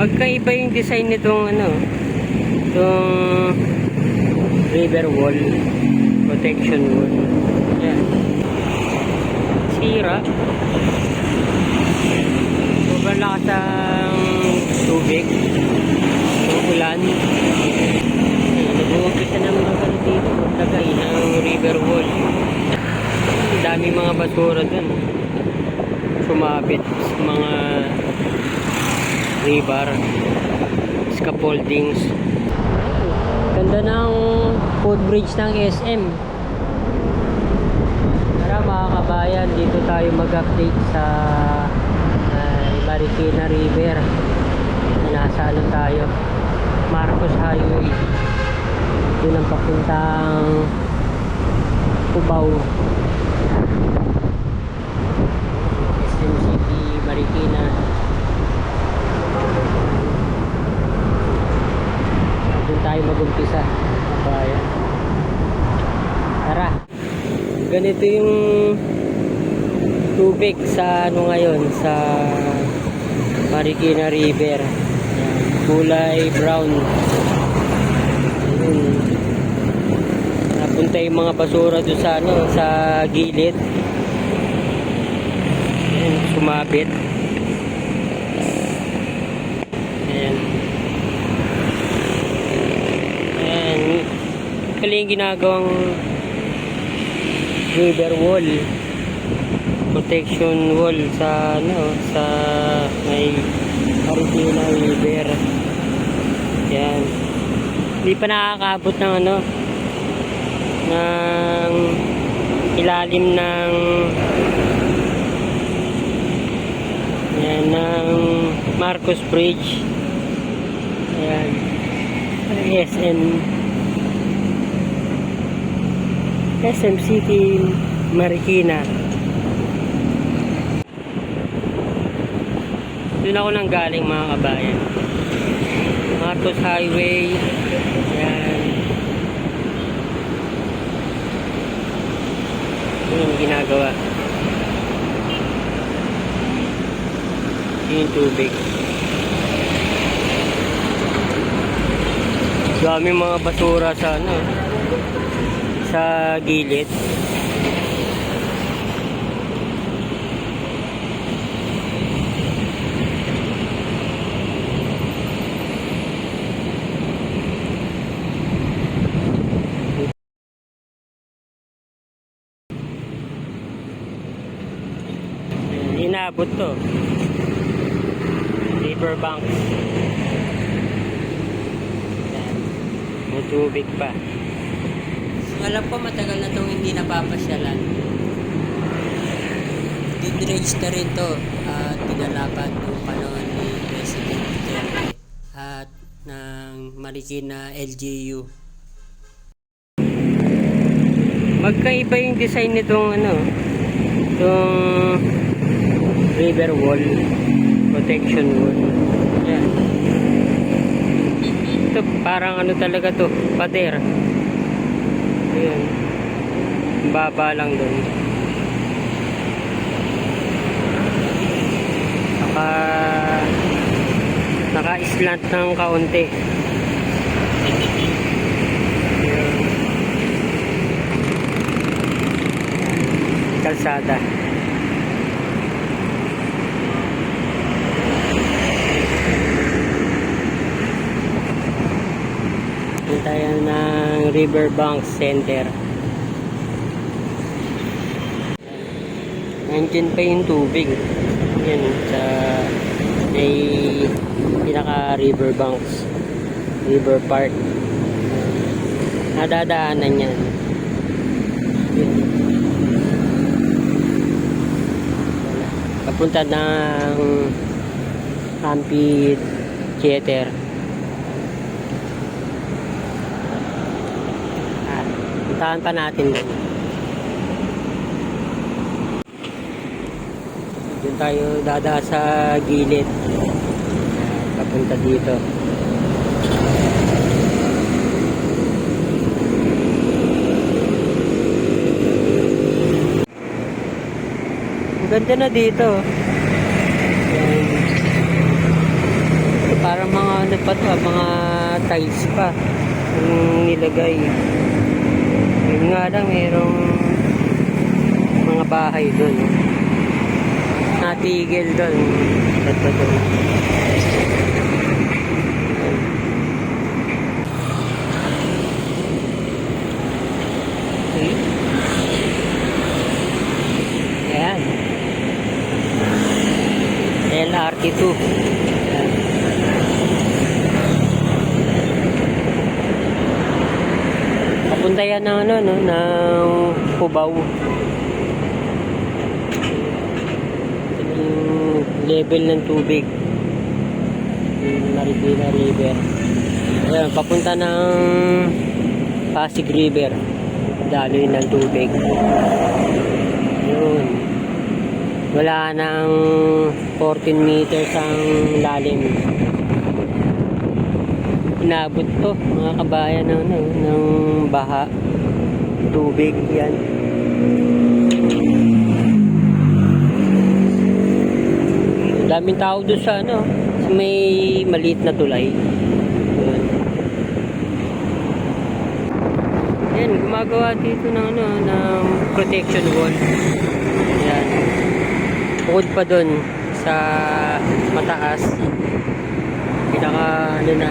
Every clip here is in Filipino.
Magkaiba yung design nitong ano, itong river wall, protection wall. Yan. Sira. Sobrang lakas ang tubig. Umulan. Nag-uumpisa ng mga dito, maglagay ng river wall. Ang dami mga basura dun. Sumabit sa mga river, scaffoldings. Ganda ng footbridge ng SM. Tara mga kabayan, dito tayo mag-update sa uh, Marikina River. Nasa ano tayo? Marcos Highway. Yun ang papuntang Cubao. SM City, Marikina. Doon tayo mag-umpisa. Kabayan. Tara. Ganito yung tubig sa ano ngayon sa Marikina River. Kulay brown. Ayun. Napunta yung mga basura doon sa ano sa gilid. Ayun, sumabit. Ayan. Ayan. Pala yung ginagawang river wall. Protection wall sa ano sa may Marikina River. Yan. Hindi pa nakakabot ng ano ng ilalim ng yan ng Marcos Bridge. Ayan. SM SM City Marikina Doon ako nang galing mga kabayan. Marcos Highway. Yan. Yun yung ginagawa. Yun yung tubig. Dami mga basura sa ano sa gilid. Inabot to. Riverbank. May tubig pa. Alam ko matagal na itong hindi napapasyalan. Didrage na rin to at pinalapat noong panahon ni President Duterte at ng Marikina LGU. Magkaiba yung design nitong ano, itong river wall, protection wall. Yan. Ito parang ano talaga to, pader. Ayan. Baba lang doon. Naka naka-slant ng kaunti. Ayan. Kalsada. Punta yan ng Riverbank Center. Nandiyan pa yung tubig. Yan, sa may pinaka riverbanks. River Park. Nadadaanan yan. Yun. Papunta ng amphitheater. Ah, puntahan pa natin doon. Doon tayo dada sa gilid. Papunta dito. Ang ganda na dito. Para pa to, ah, mga tiles pa yung nilagay. Yun nga lang, mayroong mga bahay doon. Natigil doon. Ito doon. Okay. Ayan. LRT2. Ayan. Papunta yan ng ano, no, ng. Ito yung level ng tubig. Yung Marikina River. Ayan, papunta ng Pasig River. Daloy ng tubig. Yun. Wala nang 14 meters ang lalim inabot to mga kabayan ng, ng, ng baha tubig yan. Daming tao doon sa ano may maliit na tulay. Yun. yan gumagawa dito ng ano ng protection wall. Yan bukod pa doon sa mataas pinaka ano na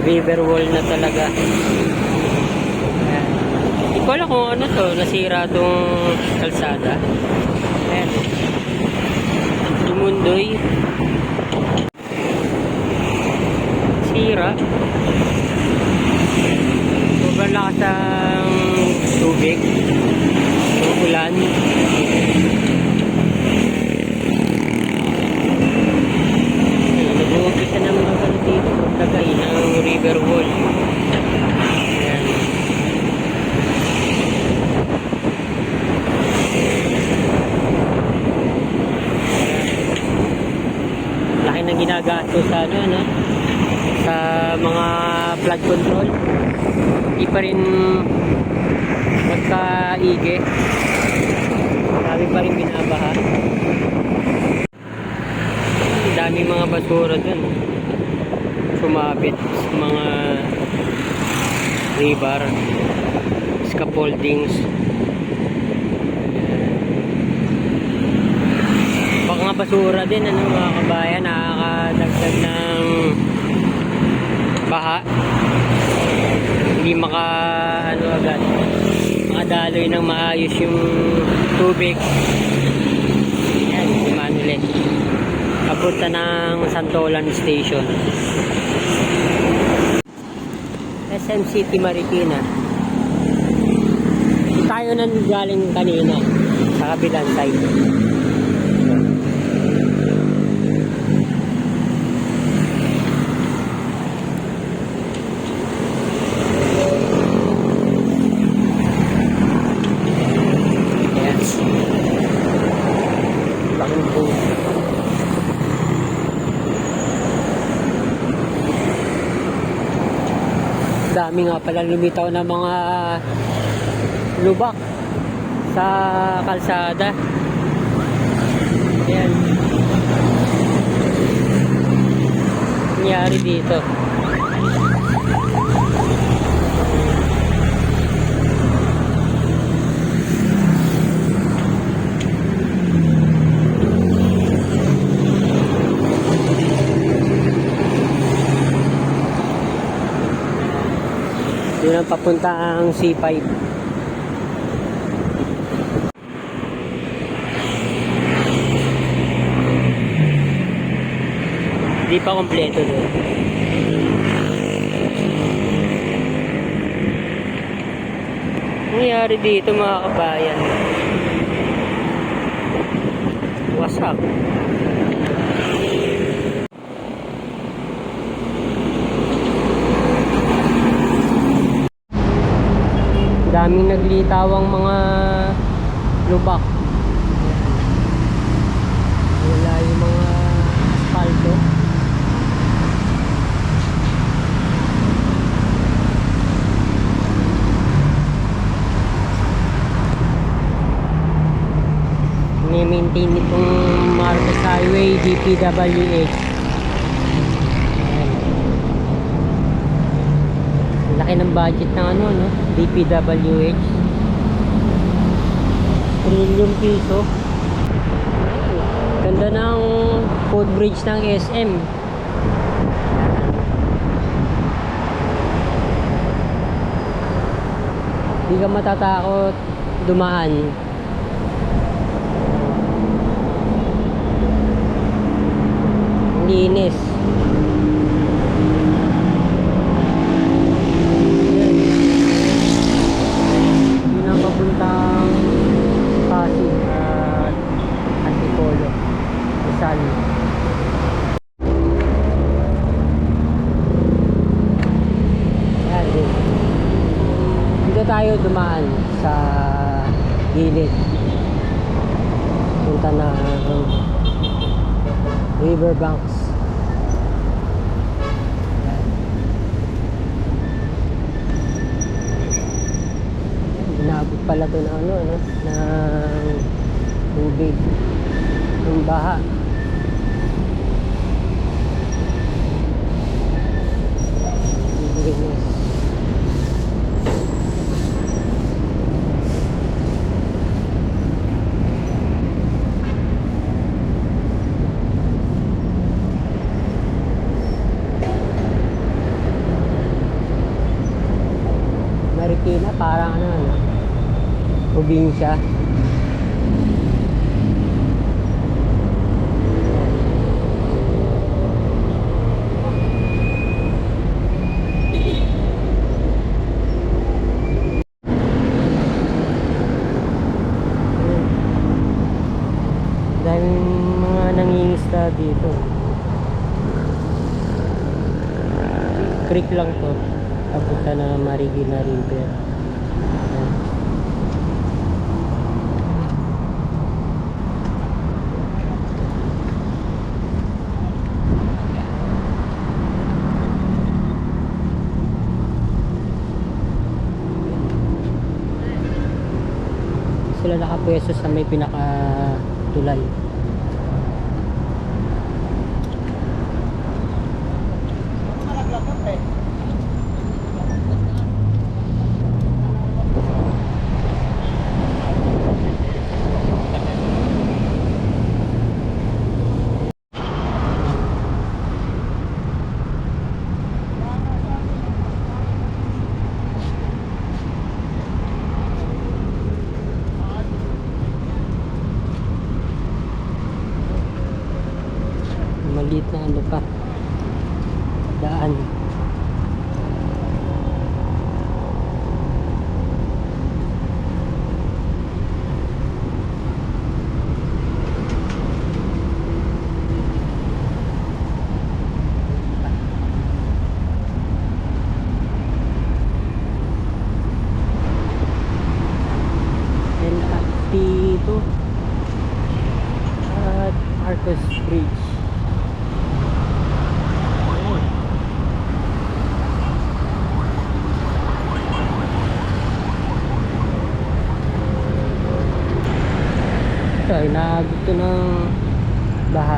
river wall na talaga ko alam kung ano to nasira tong kalsada. Ayan. Dumundoy sira. Sobrang lakas ang tubig. Ng ulan Nag-uumpisa na mga ano dito, tagay ng river wall. Ayan. Laki na ginagasto sa ano, ano, sa mga flood control. Hindi pa rin magkaige. Marami pa rin binabaha. Dami mga basura dun sumabit sa mga river scaffoldings. Baka nga basura din ano mga kabayan nakakadagdag ng baha hindi maka ano agad makadaloy ng maayos yung tubig yan si Manuel papunta ng Santolan Station. SM City Marikina. Tayo nang galing kanina sa kabilang side. Dami nga pala lumitaw na mga lubak sa kalsada. Yan. Nangyari dito Doon papunta ang C5. Hindi pa kompleto doon. Ang nangyari dito mga kabayan? Wasak. Daming naglitawang mga lubak. Wala yung mga asfalto. Ni-maintain itong Marcos Highway DPWH Ayan. Budget ng ano, no? DPWH. Trilyong piso. Ganda ng footbridge ng SM. Hindi ka matatakot dumaan. Ang Linis. Yun ang papuntang Pasig at Antipolo. Rizal. Ayan din. Dito tayo dumaan sa gilid. Punta na um, riverbanks. Ayan. Inabot pala ng ano, ano, ng tubig. Ng baha. Goodness. Marikina parang ano, ano probinsya. Daming mga nangingisda dito. Creek lang to. Papunta na Marikina River. Ayan. Sila nakapwesto sa may pinaka tulay. maliit na ano pa daan LRT2 at Marcos Bridge Ito, inaabot to ng baha.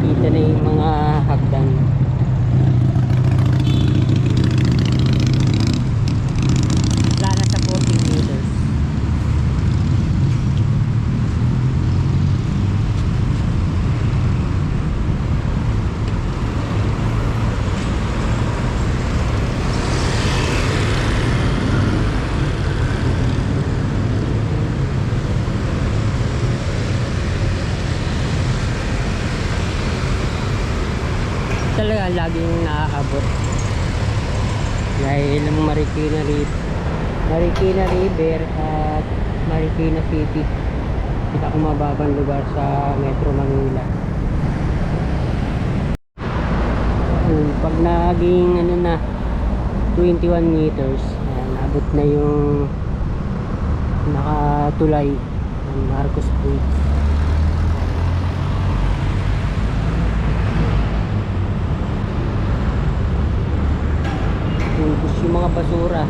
Kita na yung mga hagdan. Wala na sa 14 meters. talaga laging naaabot. Dahil Marikina River Marikina River at Marikina City pinakamababang lugar sa Metro Manila. Yun, pag naging ano na 21 meters ayan, abot na yung nakatulay ng Marcos Bridge Ubus yung mga basura.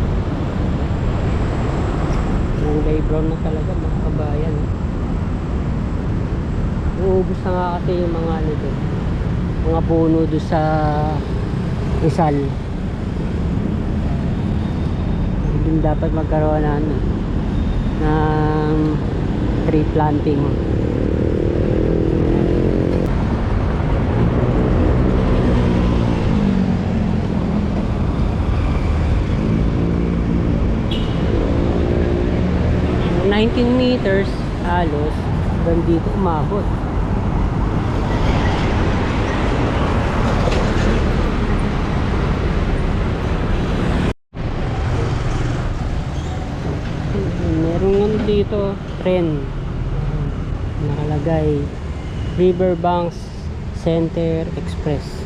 Kulay brown na talaga mga kabayan. Uubos na nga kasi yung mga ano doon. Mga puno doon sa Rizal. Doon dapat magkaroon ng ano, ng tree planting. 19 meters halos hanggang dito umabot. Meron ano dito, tren. Nakalagay Riverbanks Center Express.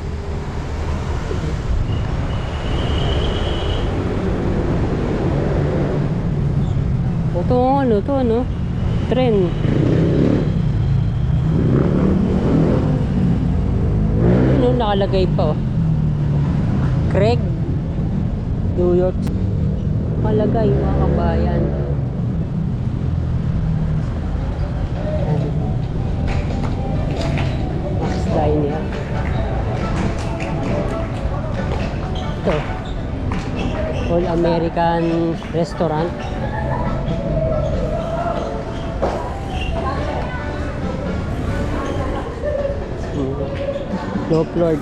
Ito ano to ano? Tren. Ano nakalagay pa oh. Craig New York Malagay mga kabayan. Max Diner. Ito. All American Restaurant. Mm. Low Lord.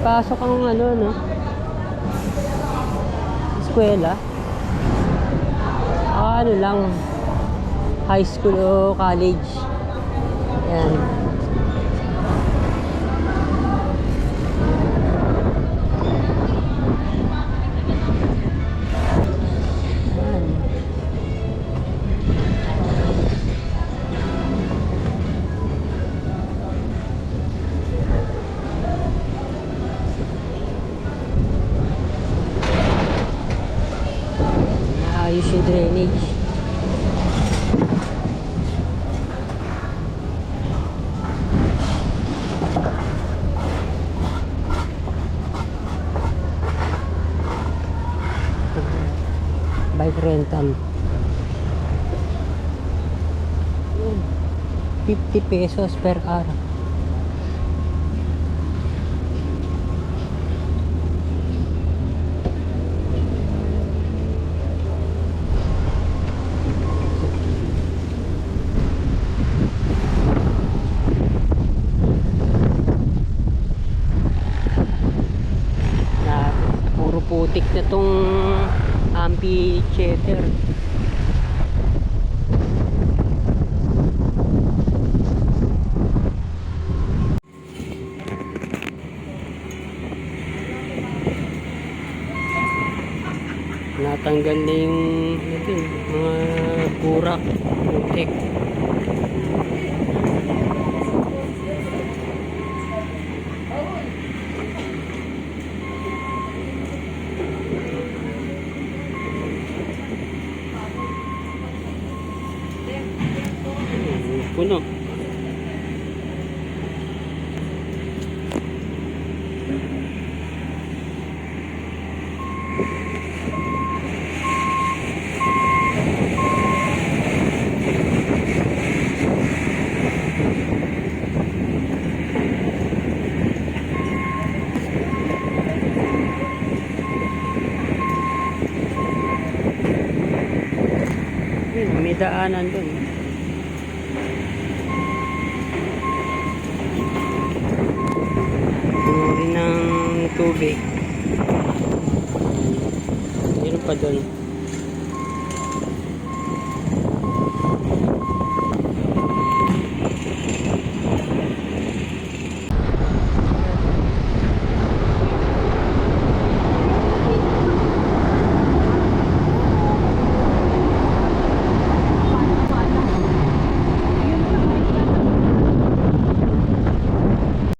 Pasok ang ano, no? Eskwela. Ano lang. High school o college. Yan. Yung drainage. Bike rental. 50 pesos per araw. Putik na tong amphitheater natanggal na yung ito, mga kurak putik puno may daanan dun. Puno rin ng tubig. Meron pa dun.